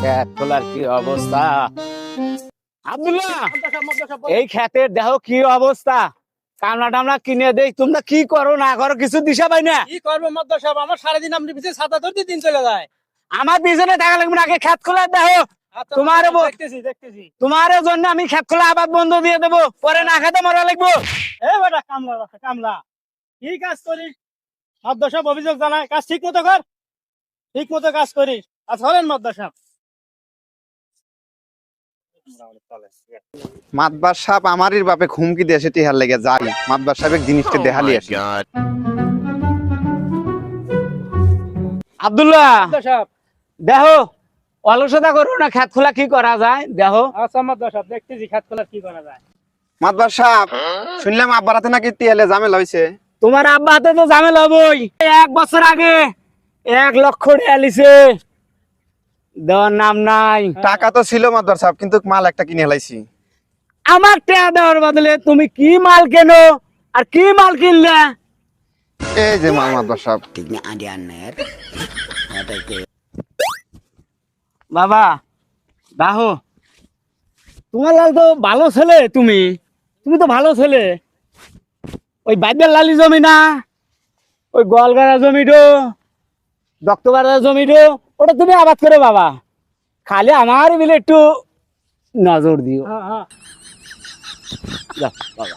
খোলার কি অবস্থা? আব্দুল্লাহ! এই দেহ কি অবস্থা। কামলা টামলা কিনে দেই তোমরা কি করো না করো কিছু দিশা পাই না। কি করব মদ্দা সাহেব? আমার সারাদিন আপনি পিছিয়ে ছাতা ধরতে দিন চলে যায়। আমার পিছনে টাকা লাগবে না আগে খেত খোলার দেহ আচ্ছা, তোমার দেখতেছি তোমার জন্য আমি খেত খোলা আবাদ বন্ধ দিয়ে দেবো। পরে না খেতে মরা লাগবো। এ বেটা কামলা কামলা কি কাজ করিস? মদ্দা সাহেব অভিযোগ জানায় কাজ ঠিক মতো কর। ঠিক মতো কাজ করিস। আর মদ্দা সাহেব। মাতবার সাপ আমারই বাপে খুমকি দিয়ে সেটি হার লেগে যাই মাতবার সাহেব জিনিসটা দেখালি আসি আব্দুল্লাহ সাহেব দেহ অলসতা করো না খেত খোলা কি করা যায়? দেহ আচ্ছা সাহেব দেখতেছি খাত খোলার কি করা যায়। মাতবার সাপ শুনলাম আব্বার হাতে নাকি টিয়ালে ঝামেলা হয়েছে তোমার আব্বা হাতে তো ঝামেলা হবই। এক বছর আগে এক লক্ষ টাকা লিছে। দেওয়ার নাম নাই। টাকা তো ছিল মাতবার সাহেব কিন্তু মাল একটা কিনে হেলাইছি আমার টাকা দেওয়ার বদলে তুমি কি মাল কেনো আর কি মাল কিনলে? এই যে মাল মাতবার সাহেব। বাবা দাহো তোমার লাল তো ভালো ছেলে তুমি। তুমি তো ভালো ছেলে। ওই বাইবেল লালি জমি না ওই গোয়ালগাড়া জমিটো। দক্তবাড়া জমিটো ওটা তুমি আবাদ করো বাবা খালি আমার বিলে একটু নজর দিও। বাবা।